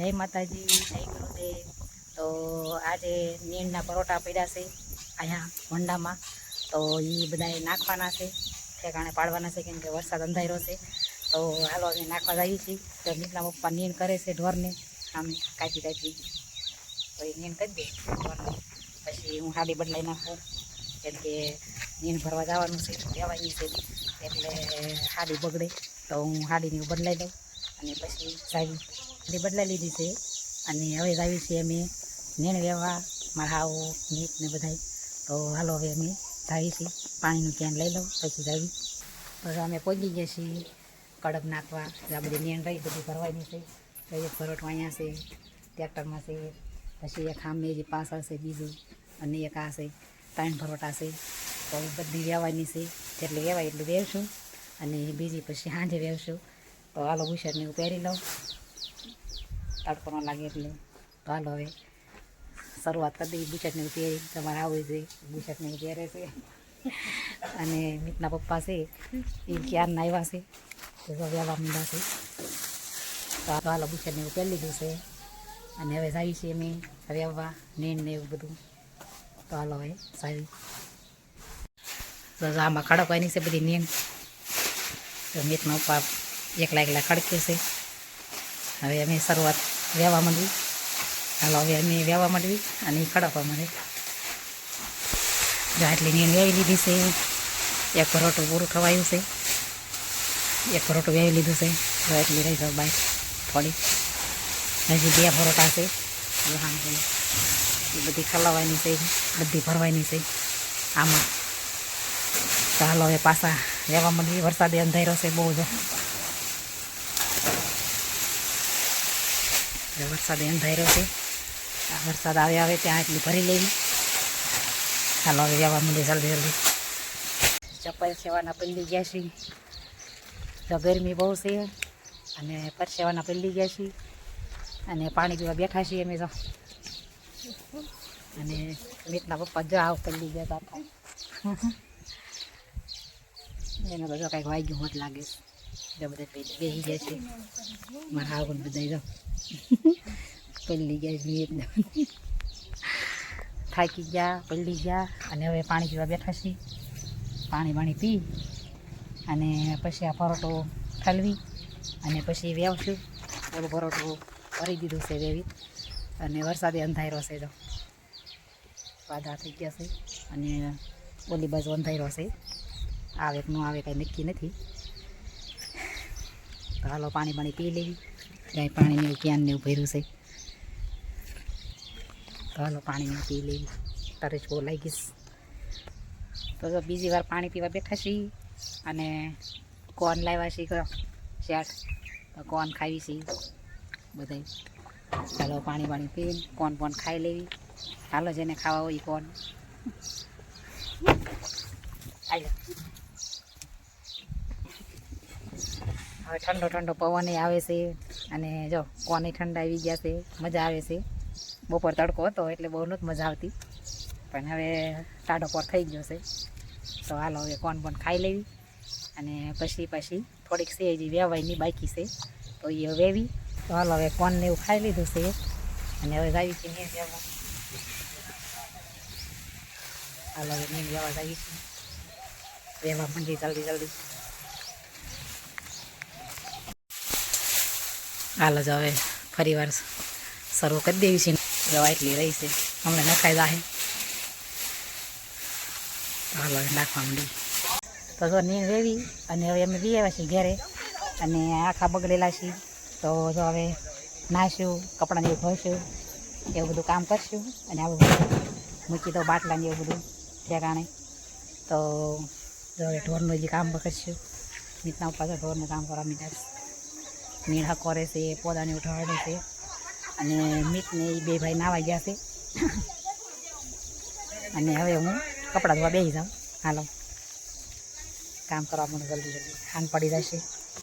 જય માતાજી, જય ગુરુદેવ. તો આજે નીણના પરોઠા પડ્યા છે અહીંયા હોંડામાં તો એ બધાએ નાખવાના છે, ઠેકાણે પાડવાના છે, કેમ કે વરસાદ અંધાર્યો છે. તો હાલો અમે નાખવા જઈએ છીએ. તો નીકળા પપ્પા નીણ કરે છે ઢોરને, આમ કાચી કાચી તો એ નીણ કરી દે ઢોરને. પછી હું હાડી બદલાઈ નાખું, કેમ કે નીણ ભરવા જવાનું છે લેવાની છે. એટલે હાડી બગડે, તો હું હાડીને બદલાઈ દઉં. અને પછી સાવી બદલાઈ લીધી છે. અને હવે આવી છીએ અમે નીણ વેવા, મારા હાવ નીટ ને બધાય. તો હાલો હવે અમે જાવી છીએ પાણીનું કેન લઈ લઉં, પછી જાવી. પછી અમે પહોંચી ગયા છીએ કડક નાખવા. આ બધી નીણ રહી, બધી ભરવાની છે. તો એક ભરોટો અહીંયા છે, ટ્રેક્ટરમાં છે, પછી એક આમ જે પાછળ છે, બીજું, અને એક આ છે, ત્રણ ભરોટા છે. તો બધી વેવાની છે. જેટલી વેવાય એટલું વેવશું. અને બીજી પછી સાંજે વેવશું. તો હાલો બુશર્ટને હું પહેરી લઉં. તડકો ન લાગે એટલે તો હાલો હવે શરૂઆત કરી દઈએ બુશર્ટને એવું પહેરી. તમારે આવું છે એવું પહેરે છે. અને મિતના પપ્પા છે, એ ક્યારના આવ્યા છે, તો વેવા મીંડા છે. તો હાલો બુશર્ટને એવું પહેરી લીધું છે. અને હવે જાવી છે અમે વેવવા નીણ ને એવું બધું. તો હાલો હવે સારી આમાં ખડકવાની છે બધી નીણ. તો મીઠનો પાપ એકલા એકલા ખડકે છે. હવે અમે શરૂઆત વહેવા માંડવી. હાલો, હવે અમે વહેવા માંડવી અને ખડકવા માંડે. આટલી નીણ વેવી લીધી છે. એક પરોટું પૂરું ખવાયું છે. એક પરોટું વેવી લીધું છે. એટલી રહી જાવ બાય થોડી. હજી બે પરોટા છે. એ બધી ખલાવાની છે. બધી ભરવાની છે. આમાં. હાલો, હવે પાછા રહેવા માંડવી. વરસાદે અંધારો છે, બહુ જ. હવે એમ અંધાર્યો છે. આ વરસાદ આવે આવે ત્યાં એટલી ભરી લેવી ચાલો હવે રહેવા માંડી જલ્દી જલ્દી. ચપ્પલ સેવાના પલ્લી ગયા છીએ. તો ગરમી બહુ છે અને પરસેવાના પલ્લી ગયા છીએ. અને પાણી પીવા બેઠા છીએ અમે તો અને મીતના પપ્પા જો આવ પલ્લી ગયા હતા. એને તો કંઈક વાગ્યું હોત લાગે છે. બેસી જાય છે. મારા આવું થાકી ગયા, પલ્લી ગયા અને હવે પાણી પીવા બેઠા છીએ. પાણી પાણી પી અને પછી આ પરોઠો ઠલવી અને પછી વેવશું. ઓલું પરોઠું ભરી દીધું છે વેવી અને વરસાદે અંધાર્યો છે તો વાદા થઈ ગયા છે અને ઓલી બાજુ અંધાર્યો છે. આવે કે ન આવે કાંઈ નક્કી નથી. તો હાલો, પાણી પાણી પી લેવી. ક્યાંય પાણીને ક્યાં ક્યાંને એવું ભર્યું છે. તો હાલો, પાણીને પી લેવી. જ બહુ ગઈશ. તો બીજી વાર પાણી પીવા બેઠા છીએ અને કોન લાવ્યા છીએ શેઠ, તો કોન ખાવી છીએ બધાય. ચાલો પાણી પાણી પીને કોન કોન ખાઈ લેવી. હાલો, જેને ખાવા હોય કોણ કોન. હવે ઠંડો ઠંડો પવન આવે છે અને જો કોને ઠંડા આવી ગયા છે, મજા આવે છે. બપોર તડકો હતો એટલે બહુ નથી મજા આવતી. પણ હવે ટાઢો પર થઈ ગયો છે. તો હાલો હવે કોન પણ ખાઈ લેવી અને પછી પછી થોડીક છે હજી વેવાયની બાકી છે. તો એ વેવી. તો હાલો હવે કોનને એવું ખાઈ લીધું છે અને હવે જાવી છે નીણ વેવા. હાલો હવે મેં વેવા જાવી છે. વેવા મંડી જલ્દી જલ્દી. હાલો જ હવે ફરી વાર શરૂ કરી દેવી છે. દવા એટલી રહી છે. હમણાં નખાઈ તો હાલો હવે નાખવા માંડી. તો જો નીણ રેવી અને હવે અમે બી આવ્યા છીએ ઘેરે અને આખા બગડેલા છીએ. તો જો હવે નાશું કપડાને એવું ધોઈશું એવું બધું કામ કરશું અને આવું મૂકી દો બાટલાને એવું બધું ઠેકાણે. તો જો હવે ઢોરનું જે કામ કરશું. ઉપર તો ઢોરનું કામ કરવા મીઠા નીણ કરે છે, પોદાને ઉઠાડે છે અને મીતને એ બે ભાઈ નાવા ગયા છે. અને હવે હું કપડાં ધોવા બેસી જાઉં. હાલો. કામ કરવા મને જલ્દી જલ્દી. હાન પડી જશે.